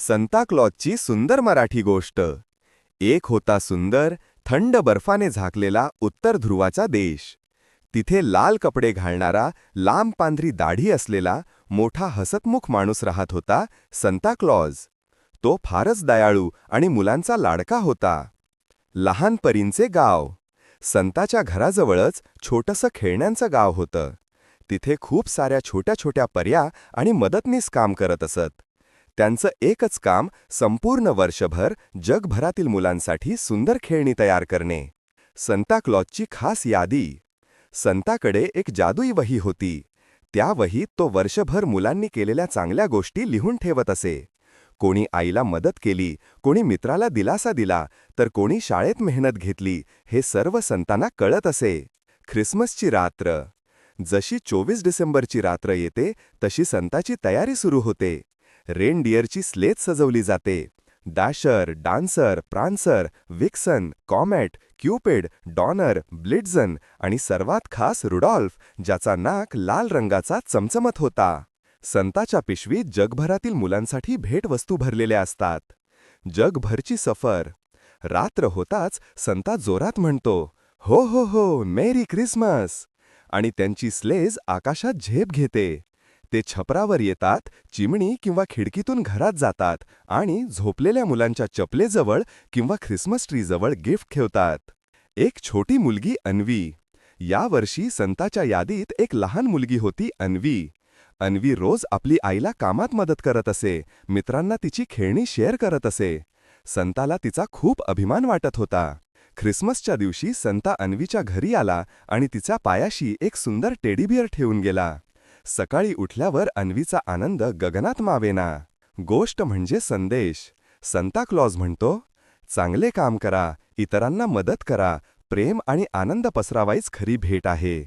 संताक्लॉजची सुंदर मराठी गोष्ट. एक होता सुंदर थंड बर्फाने झाकलेला उत्तर ध्रुवाचा देश. तिथे लाल कपडे घालणारा लांब पांढरी दाढी असलेला मोठा हसतमुख माणूस राहत होता संताक्लॉज तो फारच दयाळू आणि मुलांचा लाडका होता. लहान परींचे गाव. संताच्या घराजवळच छोटंसं खेळण्यांचं गाव होतं. तिथे खूप साऱ्या छोट्या छोट्या पर्या आणि मदतनीस काम करत असत. त्यांचं एकच काम संपूर्ण वर्षभर जगभरातील मुलांसाठी सुंदर खेळणी तयार करणे. संताक्लॉजची खास यादी. संताकडे एक जादुई वही होती. त्या वहीत तो वर्षभर मुलांनी केलेल्या चांगल्या गोष्टी लिहून ठेवत असे. कोणी आईला मदत केली कोणी मित्राला दिलासा दिला तर कोणी शाळेत मेहनत घेतली हे सर्व संतांना कळत असे. ख्रिसमसची रात्र. जशी चोवीस डिसेंबरची रात्र येते तशी संताची तयारी सुरू होते. रेनडिअरची स्लेज सजवली जाते. Dasher Dancer Prancer Vixen comet Cupid Donner ब्लिट्झन आणि सर्वात खास रुडॉल्फ ज्याचा नाक लाल रंगाचा चमचमत होता. संताच्या पिशवीत जगभरातील मुलांसाठी भेटवस्तू भरलेल्या असतात. जगभरची सफर. रात्र होताच संता जोरात म्हणतो हो हो हो मेरी क्रिसमस! आणि त्यांची स्लेज आकाशात झेप घेते. ते छपरावर येतात चिमणी किंवा खिडकीतून घरात जातात आणि झोपलेल्या मुलांच्या चपलेजवळ किंवा ख्रिसमस ट्रीजवळ गिफ्ट ठेवतात. एक छोटी मुलगी अन्वी. यावर्षी संताच्या यादीत एक लहान मुलगी होती अन्वी. अन्वी रोज आपली आईला कामात मदत करत असे मित्रांना तिची खेळणी शेअर करत असे. संताला तिचा खूप अभिमान वाटत होता. ख्रिसमसच्या दिवशी संता अन्वीच्या घरी आला आणि तिचा पायाशी एक सुंदर टेडीबियर ठेवून गेला. सकाळी उठल्यावर अन्वीचा आनंद गगनात मावेना. गोष्ट म्हणजे संदेश. संताक्लॉज म्हणतो चांगले काम करा इतरांना मदत करा प्रेम आणि आनंद पसरावाईच खरी भेट आहे.